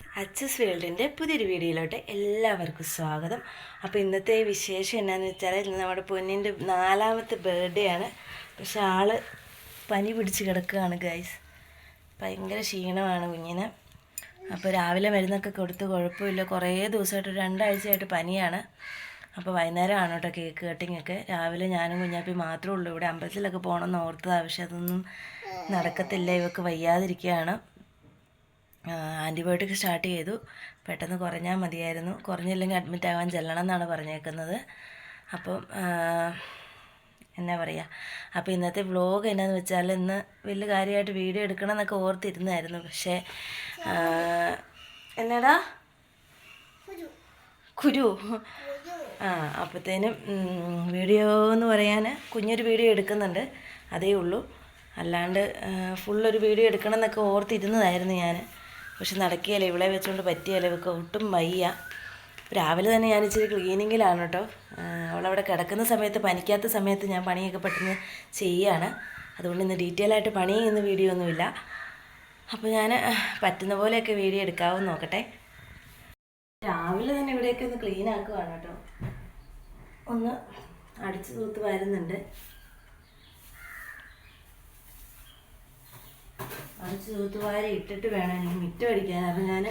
അച്ചസ് വേൾഡിന്റെ പുതിയൊരു വീഡിയോയിലോട്ട് എല്ലാവർക്കും സ്വാഗതം. അപ്പോൾ ഇന്നത്തെ വിശേഷം എന്നാന്ന് വെച്ചാൽ ഇന്ന് നമ്മുടെ പൊന്നിന്റെ നാലാമത്തെ ബർത്ത്ഡേ ആണ്. പക്ഷെ ആൾ പനി പിടിച്ച് കിടക്കുകയാണ് ഗൈസ് ഭയങ്കര ക്ഷീണമാണ് കുഞ്ഞിന്. അപ്പോൾ രാവിലെ മരുന്നൊക്കെ കൊടുത്ത് കുഴപ്പമില്ല. കുറേ ദിവസമായിട്ട് രണ്ടാഴ്ചയായിട്ട് പനിയാണ്. അപ്പോൾ വൈകുന്നേരമാണ് കേട്ടോ കേക്ക് കട്ടിങ്ങൊക്കെ രാവിലെ ഞാനും കുഞ്ഞാപ്പി മാത്രമേ ഉള്ളൂ. ഇവിടെ അമ്പലത്തിലൊക്കെ പോകണമെന്ന് ഓർത്തതാണ് പക്ഷെ അതൊന്നും നടക്കത്തില്ല. ഇവക്ക് വയ്യാതിരിക്കുകയാണ്. ആന്റിബയോട്ടിക് സ്റ്റാർട്ട് ചെയ്തു. പെട്ടെന്ന് കുറഞ്ഞാൽ മതിയായിരുന്നു. കുറഞ്ഞില്ലെങ്കിൽ അഡ്മിറ്റ് ആവാൻ ചെല്ലണം എന്നാണ് പറഞ്ഞേക്കുന്നത്. അപ്പം എന്നാ പറയുക അപ്പോൾ ഇന്നത്തെ വ്ലോഗ് എന്നാന്ന് വെച്ചാൽ ഇന്ന് വലിയ കാര്യമായിട്ട് വീഡിയോ എടുക്കണം എന്നൊക്കെ ഓർത്തിരുന്നായിരുന്നു. പക്ഷേ എന്നാടാ? കുരു. ആ അപ്പോഴത്തേനും വീഡിയോ എന്ന് പറയാൻ കുഞ്ഞൊരു വീഡിയോ എടുക്കുന്നുണ്ട്. അതേ ഉള്ളൂ. അല്ലാണ്ട് ഫുള്ളൊരു വീഡിയോ എടുക്കണം എന്നൊക്കെ ഓർത്തിരുന്നതായിരുന്നു ഞാൻ. പക്ഷെ നടക്കുകയല്ല? ഇവളെ വെച്ചുകൊണ്ട് പറ്റിയല്ല? ഇവൾക്ക് ഒട്ടും വയ്യ. രാവിലെ തന്നെ ഞാൻ ഇച്ചിരി ക്ലീനിങ്ങിലാണ് കേട്ടോ. അവളവിടെ കിടക്കുന്ന സമയത്ത് പനിക്കാത്ത സമയത്ത് ഞാൻ പണിയൊക്കെ പെട്ടെന്ന് ചെയ്യുകയാണ് അതുകൊണ്ട് ഇന്ന് ഡീറ്റെയിൽ ആയിട്ട് പണി ഇന്ന് വീഡിയോ ഒന്നുമില്ല. അപ്പോൾ ഞാൻ പറ്റുന്ന പോലെയൊക്കെ വീഡിയോ എടുക്കാവെന്ന് നോക്കട്ടെ. രാവിലെ തന്നെ ഇവിടെയൊക്കെ ഒന്ന് ക്ലീൻ ആക്കുവാണ് കേട്ടോ. ഒന്ന് അടിച്ചു തൂത്ത് വരുന്നുണ്ട്. അടിച്ചു തൂത്ത് വാരി ഇട്ടിട്ട് വേണം എനിക്ക് മിറ്റം അടിക്കാൻ. കാരണം ഞാൻ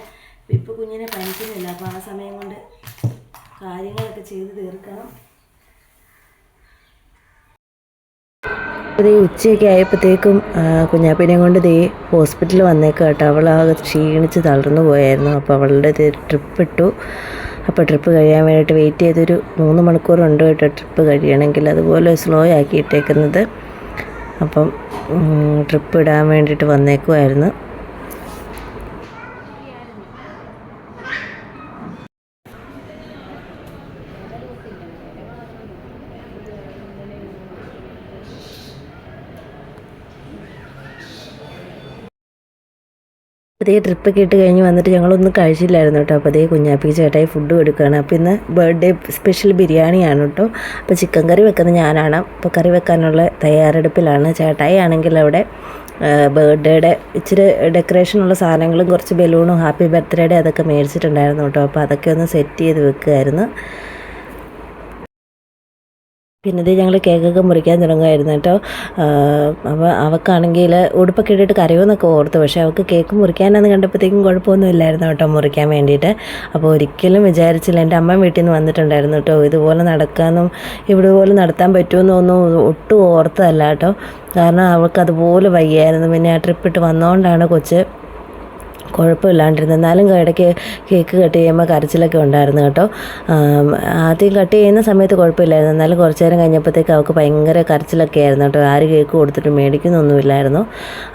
ഇപ്പം കുഞ്ഞിനെ പനിക്കുന്നില്ല. അപ്പോൾ ആ സമയം കൊണ്ട് കാര്യങ്ങളൊക്കെ ചെയ്ത് തീർക്കണം. ദേ ഉച്ചയൊക്കെ ആയപ്പോഴത്തേക്കും കുഞ്ഞാപ്പിനെ കൊണ്ട് ദേ ഹോസ്പിറ്റലിൽ വന്നേക്കാം കേട്ടോ. അവൾ ക്ഷീണിച്ച് തളർന്നു പോയായിരുന്നു. അപ്പോൾ അവളുടെ ട്രിപ്പ് ഇട്ടു. അപ്പോൾ ട്രിപ്പ് കഴിയാൻ വേണ്ടിയിട്ട് വെയിറ്റ് ചെയ്തൊരു മൂന്ന് മണിക്കൂറുണ്ട് കേട്ടോ ട്രിപ്പ് കഴിയണമെങ്കിൽ. അതുപോലെ സ്ലോ ആക്കി ഇട്ടേക്കുന്നത്. അപ്പം ട്രിപ്പ് ഇടാൻ വേണ്ടിയിട്ട് വന്നേക്കുമായിരുന്നു അതേ ട്രിപ്പൊക്കെ ഇട്ട് കഴിഞ്ഞ് വന്നിട്ട് ഞങ്ങളൊന്നും കഴിച്ചില്ലായിരുന്നു കേട്ടോ. അപ്പോൾ അതേ കുഞ്ഞാപ്പി ചേട്ടായി ഫുഡ് കൊടുക്കുകയാണ്. അപ്പോൾ ഇന്ന് ബർത്ത്ഡേ സ്പെഷ്യൽ ബിരിയാണിയാണ് കേട്ടോ. അപ്പോൾ ചിക്കൻ കറി വെക്കുന്നത് ഞാനാണ്. അപ്പോൾ കറി വെക്കാനുള്ള തയ്യാറെടുപ്പിലാണ് ചേട്ടായി ആണെങ്കിൽ അവിടെ ബർത്ത്ഡേയുടെ ഇച്ചിരി ഡെക്കറേഷനുള്ള സാധനങ്ങളും കുറച്ച് ബലൂണും ഹാപ്പി ബർത്ത്ഡേയുടെ അതൊക്കെ മേടിച്ചിട്ടുണ്ടായിരുന്നു കേട്ടോ. അപ്പോൾ അതൊക്കെ ഒന്ന് സെറ്റ് ചെയ്ത് വെക്കുമായിരുന്നു പിന്നെ ഇത് ഞങ്ങൾ കേക്കൊക്കെ മുറിക്കാൻ തുടങ്ങുമായിരുന്നു കേട്ടോ. അപ്പോൾ അവൾക്കാണെങ്കിൽ ഉടുപ്പൊക്കെ ഇട്ടിട്ട് കരയുമെന്നൊക്കെ ഓർത്തു. പക്ഷേ അവൾക്ക് കേക്ക് മുറിക്കാനെന്ന് കണ്ടപ്പോഴത്തേക്കും കുഴപ്പമൊന്നുമില്ലായിരുന്നു കേട്ടോ മുറിക്കാൻ വേണ്ടിയിട്ട്. അപ്പോൾ ഒരിക്കലും വിചാരിച്ചില്ല എന്റെ അമ്മ വീട്ടിൽ നിന്ന് വന്നിട്ടുണ്ടായിരുന്നു കേട്ടോ. ഇതുപോലെ നടക്കാനും ഇവിടെ പോലെ നടത്താൻ പറ്റുമെന്നൊന്നും ഒട്ടും ഓർത്തതല്ല കേട്ടോ. കാരണം അവൾക്ക് അതുപോലെ വയ്യായിരുന്നു. പിന്നെ ആ ട്രിപ്പിട്ട് വന്നുകൊണ്ടാണ് കൊച്ച് കുഴപ്പമില്ലാണ്ടിരുന്നത്. എന്നാലും ഇടയ്ക്ക് കേക്ക് കട്ട് ചെയ്യുമ്പോൾ കരച്ചിലൊക്കെ ഉണ്ടായിരുന്നു കേട്ടോ. ആദ്യം കട്ട് ചെയ്യുന്ന സമയത്ത് കുഴപ്പമില്ലായിരുന്നു. എന്നാലും കുറച്ച് നേരം കഴിഞ്ഞപ്പോഴത്തേക്ക് അവൾക്ക് ഭയങ്കര കരച്ചിലൊക്കെ ആയിരുന്നു കേട്ടോ. ആര് കേക്ക് കൊടുത്തിട്ട് മേടിക്കുന്നൊന്നുമില്ലായിരുന്നു.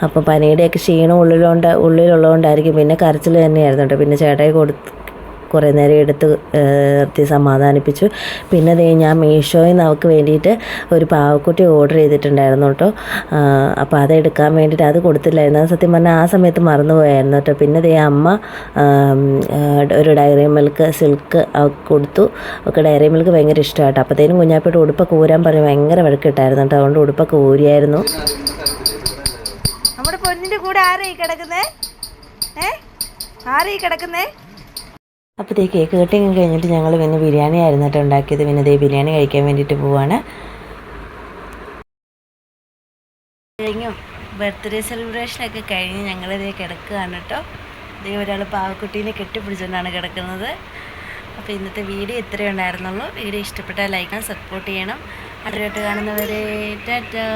അപ്പോൾ പനിയുടെയൊക്കെ ക്ഷീണം ഉള്ളിലുണ്ട് ഉള്ളിലുള്ളതുകൊണ്ടായിരിക്കും പിന്നെ കരച്ചിൽ തന്നെയായിരുന്നു കേട്ടോ. പിന്നെ ചേട്ടായി കൊടുത്ത് കുറേ നേരം എടുത്ത് നിർത്തി സമാധാനിപ്പിച്ചു. പിന്നെ ദേ ഞാൻ മീഷോയിൽ നിന്ന് അവൾക്ക് വേണ്ടിയിട്ട് ഒരു പാവക്കുട്ടി ഓർഡർ ചെയ്തിട്ടുണ്ടായിരുന്നു കേട്ടോ. അപ്പോൾ അത് എടുക്കാൻ വേണ്ടിയിട്ട് അത് കൊടുത്തില്ലായിരുന്നു. അത് സത്യം പറഞ്ഞാൽ ആ സമയത്ത് മറന്നുപോയായിരുന്നു കേട്ടോ. പിന്നെ ദേ അമ്മ ഒരു ഡയറി മിൽക്ക് സിൽക്ക് അവൾക്ക് കൊടുത്തു. അവൾക്ക് ഡയറി മിൽക്ക് ഭയങ്കര ഇഷ്ടമായിട്ടോ അപ്പോഴത്തേനും കുഞ്ഞാപ്പിയുടെ ഉടുപ്പൊക്കെ ഊരാൻ പറഞ്ഞ് ഭയങ്കര വഴക്കിട്ടായിരുന്നു കേട്ടോ. അതുകൊണ്ട് ഉടുപ്പൊക്കെ ഊരിയായിരുന്നു. നമ്മുടെ പൊന്നിന്റെ കൂടെ ആരായി കിടക്കുന്നേ? ഏ? ആരായി കിടക്കുന്നേ? അപ്പോൾ ഇതേ കേക്ക് കട്ടിങ് കഴിഞ്ഞിട്ട് ഞങ്ങൾ പിന്നെ ബിരിയാണി ആയിരുന്നു കേട്ടോ ഉണ്ടാക്കിയത്. പിന്നെ ഇതേ ബിരിയാണി കഴിക്കാൻ വേണ്ടിയിട്ട് പോവാണ്. കഴിഞ്ഞു. ബർത്ത്ഡേ സെലിബ്രേഷനൊക്കെ കഴിഞ്ഞ് ഞങ്ങളിതേ കിടക്കുകയാണ് കേട്ടോ. ഇതേ ഒരാൾ പാവക്കുട്ടീനെ കെട്ടിപ്പിടിച്ചുകൊണ്ടാണ് കിടക്കുന്നത്. അപ്പോൾ ഇന്നത്തെ വീഡിയോ ഇത്രയേ ഉണ്ടായിരുന്നുള്ളൂ. വീഡിയോ ഇഷ്ടപ്പെട്ടാൽ ലൈക്കാൻ സപ്പോർട്ട് ചെയ്യണം. അടുത്തായിട്ട് കാണുന്നവരെ ടാറ്റാ.